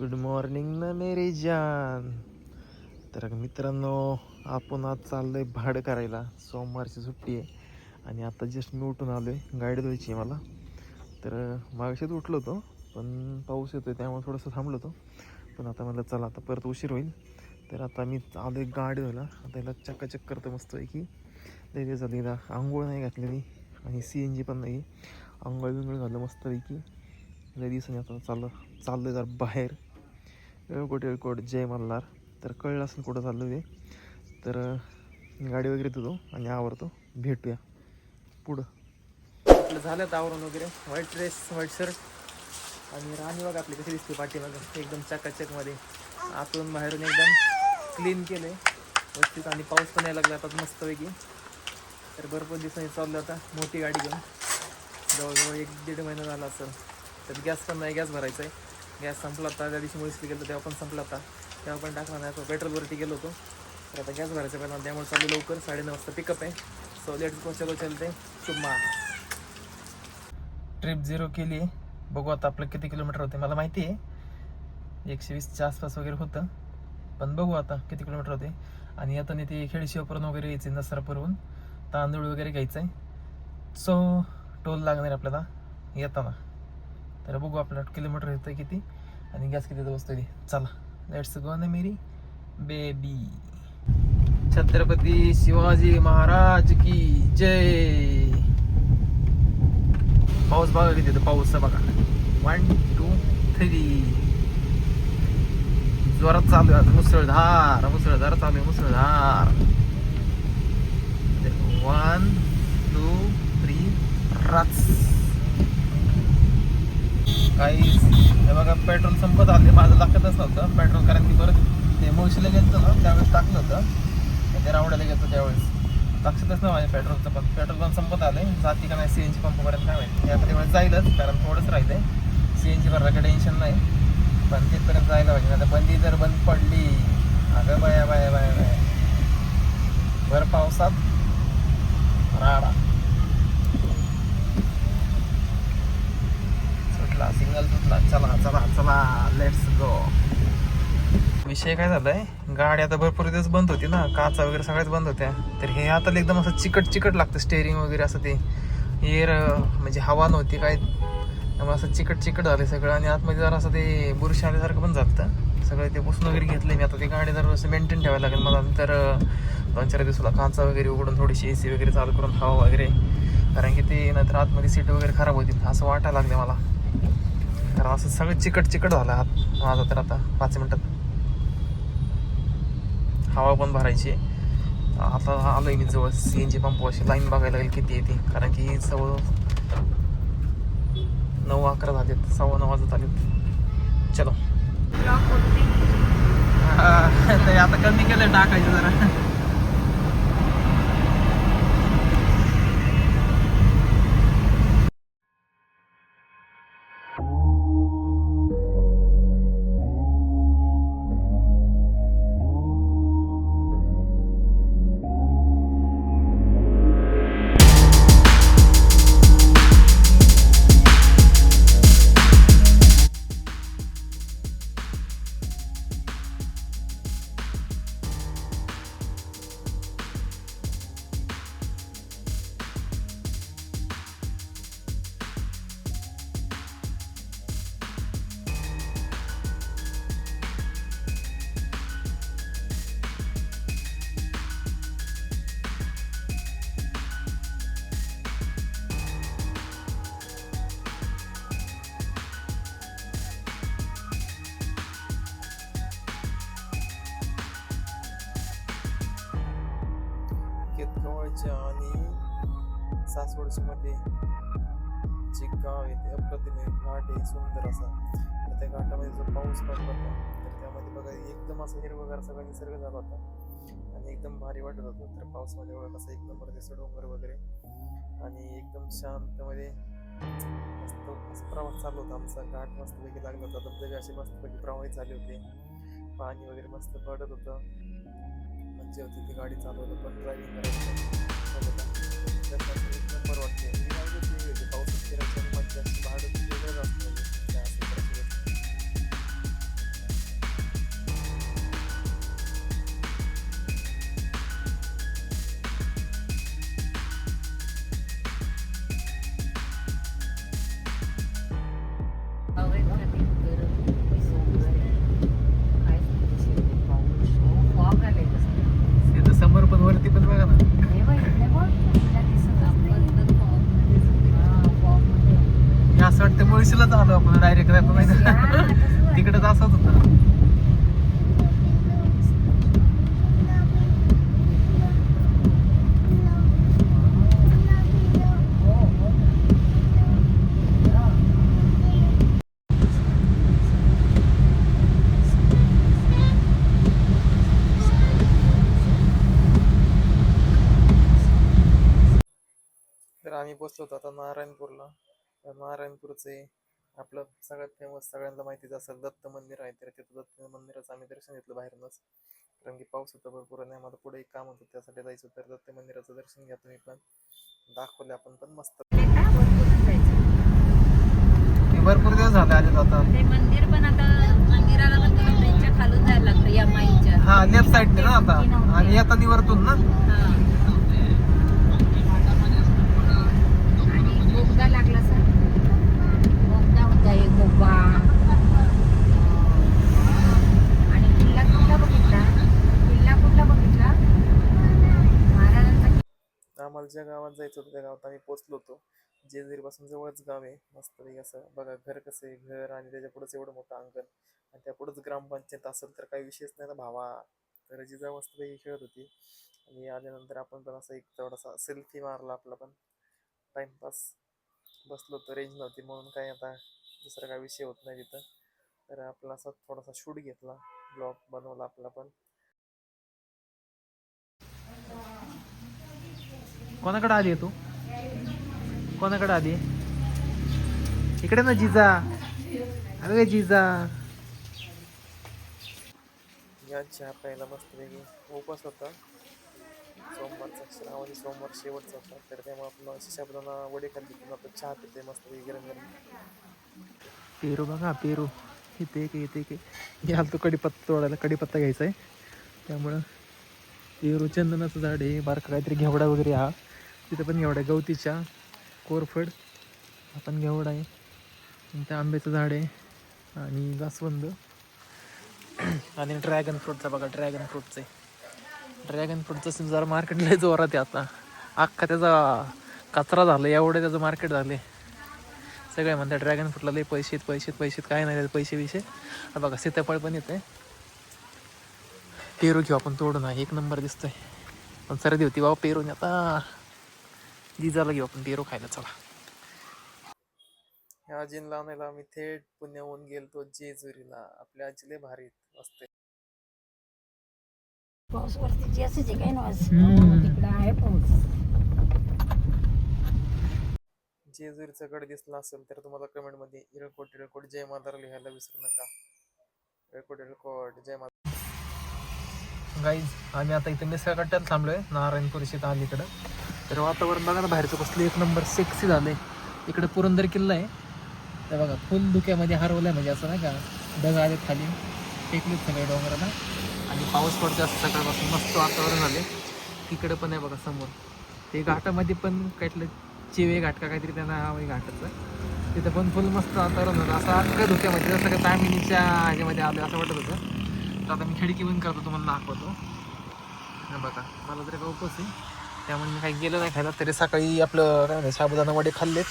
Good morning ना मेरी जान. तर मित्रांनो आपण आज चाललोय भाडं करायला. सोमवारची सुट्टी आहे. आणि आता जस्ट मी उठून आलो आहे गाडी द्यायची आहे मला. तर मागशीच उठलो होतो पण पाऊस येतोय त्यामुळे थोडंसं थांबलो होतो. पण आता म्हटलं चला आता परत उशीर होईल. तर आता मी आलो आहे गाडी धुवायला. आता याला चक्काचक करतो मस्त आहे की ते झाली आंघोळ नाही घातलेली आणि सी एन जी पण नाही. आंघोळ बिंगोळ झालं मस्तपैकी. लय दिवसांनी आता चाललं चाललं जर बाहेर. वेळकोट वेळकोट जय मल्हार. तर कळलं असेल कुठं चाललो ते तर गाडी वगैरे देतो आणि आवरतो. भेटूया. पुढं. आपलं झालं तर आवरून वगैरे. व्हाईट ड्रेस व्हाईट शर्ट आणि राणी बघा आपली कशी दिसते पाठीमागं. एकदम चकाचकमध्ये आतून बाहेरून एकदम क्लीन केलं आहे व्यवस्थित आणि पाऊस पण यायला लागला. आता मस्तपैकी. तर भरपूर दिवसांनी चाललं आता. मोठी गाडी घेऊन. जवळजवळ एक दीड महिना झाला असेल. तर गॅस पण नाही गॅस भरायचा आहे गॅस संपला होता त्या दिवशी मुळीसली गेलो तेव्हा पण संपला होता. तेव्हा पण टाकला नाही पेट्रोलवरती गेलो होतो. तर आता गॅस भरायचा पहिला त्यामुळे चालू लवकर साडेनऊ वाजता पिकअप आहे. सो लेट चलो चलते. शुभमा. ट्रिप झिरो केली आहे. बघू आता आपलं किती किलोमीटर होते. मला माहिती आहे एकशे वीसच्या आसपास वगैरे होतं. पण बघू आता किती किलोमीटर होते. आणि आता नाही ते खेडशिवापुरून वगैरे यायचे नसरापूरहून. तांदूळ वगैरे घ्यायचं आहे सो टोल लागणार आपल्याला. येताना. तर बघू आपलं किलोमीटर येतं किती आणि गॅस किती बसतो ते. चला लेट्स गो ना मेरी बेबी छत्रपती शिवाजी महाराज की जय. पाऊस बघा किती येतो पाऊस बघा. वन टू थ्री जोरात चालू आहे मुसळधार मुसळधार चालू आहे मुसळधार. वन टू थ्री रच काही हे बघा पेट्रोल संपत आले माझं लागतच नव्हतं. पेट्रोल कारण की परत ते मुळशीला गेलं ना त्यावेळेस टाकलं होतं. ते रावड्याला गेलं त्यावेळेस. लक्षातच नाही माझ्या पेट्रोलचं पण. पेट्रोल पण संपत आले जाती का नाही सी एन जी पंपपर्यंत काय माहिती. या वेळेस जाईलच कारण थोडंच राहिलंय. सी एन जी भरला काही टेन्शन नाही. पण तिथपर्यंत जायला पाहिजे. आता बंदी जर बंद पडली. अगं बाया बाया बाया बाया. भर पावसात. राडा. तुटला सिग्नल तुटला चला चला चला लेट्स गो विषय काय झालाय? गाडी आता भरपूर दिवस बंद होती ना काचा वगैरे सगळ्याच बंद होत्या. तर हे आता एकदम असं चिकट चिकट लागतं स्टेअरिंग वगैरे असं ते. एअर म्हणजे हवा नव्हती काय. त्यामुळे असं चिकट चिकट झालं सगळं. आणि आतमध्ये जरा असं ते बुरशी आल्यासारखं पण झालं सगळं ते पुसून वगैरे घेतलं मी. आता ती गाडी जर असं मेंटेन ठेवायला लागेल मला. नंतर दोन चार दिवसाला काचा वगैरे उघडून थोडीशी ए सी वगैरे चालू करून हवा वगैरे. कारण की ते नंतर आतमध्ये सीट वगैरे खराब होतील. असं वाटायला लागले मला. कारण असं सगळं चिकट चिकट झालं हात माझा तर आता पाच मिनिटात. हवा पण भरायची. आता आलोय मी जवळ. सी एन जी पंपाशी लाईन बघायला लागेल किती येते कारण की सव्वा नऊ अकरा झालेत. सव्वा नऊ वाजत आलेत. चलो. आता कमी केलं टाकायचं जरा. केतगावच्या आणि सासवडच्या मध्ये जे गाव आहे ते अप्रतिम आहे. घाट आहे सुंदर असा. तर त्या घाटामध्ये जो पाऊस पडत होता तर त्यामध्ये बघा एकदम असं हिरवगार सगळा निसर्ग झाला होता. आणि एकदम भारी वाटत होतं. तर पावसामध्ये बघा कसं एक नंबर दिसतं डोंगर वगैरे. आणि एकदम शांतमध्ये मस्त प्रवास चालू होता आमचा. घाट मस्तपैकी लागला होता. धबधबे असे मस्तपैकी प्रवाहित झाले होते. पाणी वगैरे मस्त पडत होतं. जे होती ती गाडी चालवलं पण ड्रायव्हिंग करायचं एक नंबर वाटते मी गाडी होती मज्जा भाडं वेगळं असतं. मुळशीलाच आलो आपण डायरेक्ट जातो नाही का? तिकडे असंच होतं. आम्ही पोचलो होतो आता नारायणपूरला. नारायणपूरचे आपलं सगळ्यात फेमस सगळ्यांना माहितीच असेल दत्त मंदिर आहे तर तिथं दत्त मंदिराचं आम्ही दर्शन घेतलं बाहेरूनच. कारण की पाऊस होता भरपूर आणि आम्हाला पुढे एक काम होतं त्यासाठी जायचं. तर दत्त मंदिराचं दर्शन घ्या तुम्ही पण. दाखवले आपण पण मस्त. भरपूर दिवस झाले आले आता. ते मंदिर पण आता मंदिराला पण तुला ट्रेनच्या खालून जायला लागतं या माईच्या. हा लेफ्ट साईडने ना आता. आणि येताना वरतून ना हा. आणि बोगदा लागला सर बोगदा होता एक बोगवा आणि किल्ला कुठला बघितला किल्ला कुठला बघितला महाराजांचा आम्हाला ज्या गावात जायचं होतं त्या गावात आम्ही पोचलो होतो. जेजुरीपासून जवळच गाव आहे. मस्त असं बघा घर कसं आहे घर आणि त्याच्या पुढेच एवढं मोठं अंगण आणि त्या पुढेच ग्रामपंचायत असेल तर काही विषयच नाही ना भावा. तर जिजा मस्त खेळत होती. आणि आल्यानंतर आपण पण असं एक थोडासा सेल्फी मारला आपला पण. टाइमपास बसलो होतो. रेंज नव्हती म्हणून काय आता दुसरा काय विषय होत नाही तिथं. तर आपला असा थोडासा शूट घेतला. ब्लॉग बनवला आपला पण. कोणाकडे आली तू? कोणाकडे आली इकडे ना जिजा. अरे जिजा. या चहा प्यायला मस्त वेगळी उपास होता. सोमवारचा श्रावणी सोमवार शेवटचा होता. तर त्यामुळे आपण शिशाबदाना वडे खाल्ली पण आता चहा पिते मस्त वेगळी गरम गरम. पेरू बघा पेरू. इथे एक इथे एक. घ्याल तो कडीपत्ता तोडायला. कडीपत्ता घ्यायचा आहे त्यामुळं पेरू चंदनाचं झाड आहे बारका काहीतरी घेवडा वगैरे हा. तिथं पण घेवडा आहे गवतीच्या कोरफड आपण पण आहे. त्या आंब्याचं झाड आहे आणि जास्वंद. आणि ड्रॅगन फ्रूटचा बघा ड्रॅगन फ्रूटचं ड्रॅगन फ्रूटचं जरा मार्केटला जोरात आहे आता. अख्खा त्याचा कचरा झाला एवढं त्याचं मार्केट झाले सगळे म्हणतात ड्रॅगन फ्रूटला लय पैसे आहेत, पैसे पैसे आहेत. काय नाही त्याचे पैसे विषय बघा सीताफळ पण येते पेरू घेऊ आपण तोडून. आहे एक नंबर दिसतोय. पण सर्दी होती बाबा पेरून आता. जिजाला घेऊ आपण पेरू खायला चला. ह्या आजीला आणायला आम्ही थेट पुण्याहून गेलतो जेजुरीला. आपल्या आजीले भारी असते. पाऊस वरती जे असं जे काही ना हम्म. तिकडं आहे पाऊस. जेजुरीचा गड दिसला असेल तर तुम्हाला कमेंटमध्ये इळकोट इळकोट जय मातारा लिहायला विसरू नका. इळकोट इळकोट जय माता गाईज आम्ही आता इथे मिसळ कट्ट्यात थांबलोय. नारायणपूर शेत अलीकडं तर वातावरण बघा ना बाहेरचं कसलं एक नंबर सेक्सी झालं आहे इकडे पुरंदर किल्ला आहे. तर बघा फुल धुक्यामध्ये हरवलंय म्हणजे असं नाही का ढग आले खाली. टेकलेत सगळे डोंगराला. आणि पाऊस पडतो असं सकाळपासून. मस्त वातावरण झाले तिकडे पण आहे बघा समोर. ते घाटामध्ये पण काहीतलं चिवे घाट का काहीतरी त्यांना नाव आहे घाटाचं. तिथं पण फुल मस्त वातावरण होतं असं अख्खं धुक्यामध्ये जसं का फॅमिलीच्या ह्याच्यामध्ये आलं असं वाटत होतं. तर आता मी खिडकी बंद करतो तुम्हाला दाखवतो. बघा मला तरी काय आहे. त्यामुळे मी काही गेलो नाही खायला. तरी सकाळी आपलं काय म्हणतात साबुदाणा वडे खाल्लेत.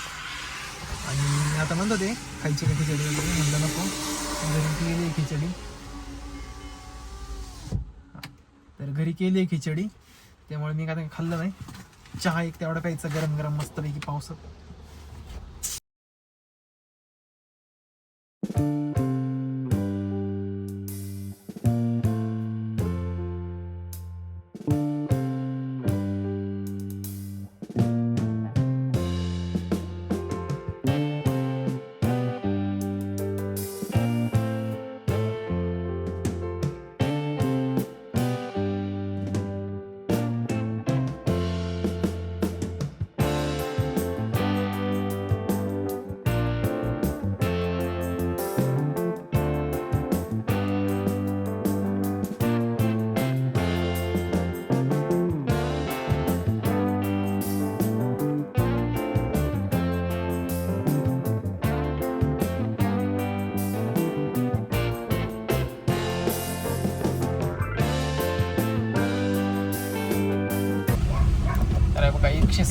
आणि आता म्हणतो ते खायची का खिचडी वगैरे म्हणलं नको. घरी केली आहे खिचडी. तर घरी केली आहे खिचडी. त्यामुळे मी काय खाल्लं नाही. चहा एक तेवढा प्यायचा गरम गरम मस्तपैकी पावसात.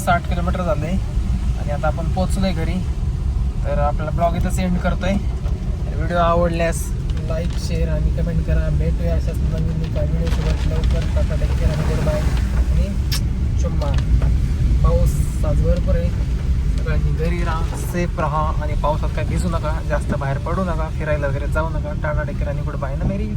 साठ किलोमीटर झाले. आणि आता आपण पोचलोय घरी. तर आपला ब्लॉग इथं करतो करतोय. व्हिडिओ आवडल्यास लाईक शेअर आणि कमेंट करा. भेटूया अशाच नवीन व्हिडिओसोबत. लवकर टाटा टेक केअर आणि गुड बाय. आणि चुम्मा पाऊस आज भरपूर आहे. सगळ्यांनी घरी राहा सेफ राहा आणि पावसात काय भिजू नका. जास्त बाहेर पडू नका. फिरायला वगैरे जाऊ नका. टाटा टेक केअर आणि गुड बाय ना मेरी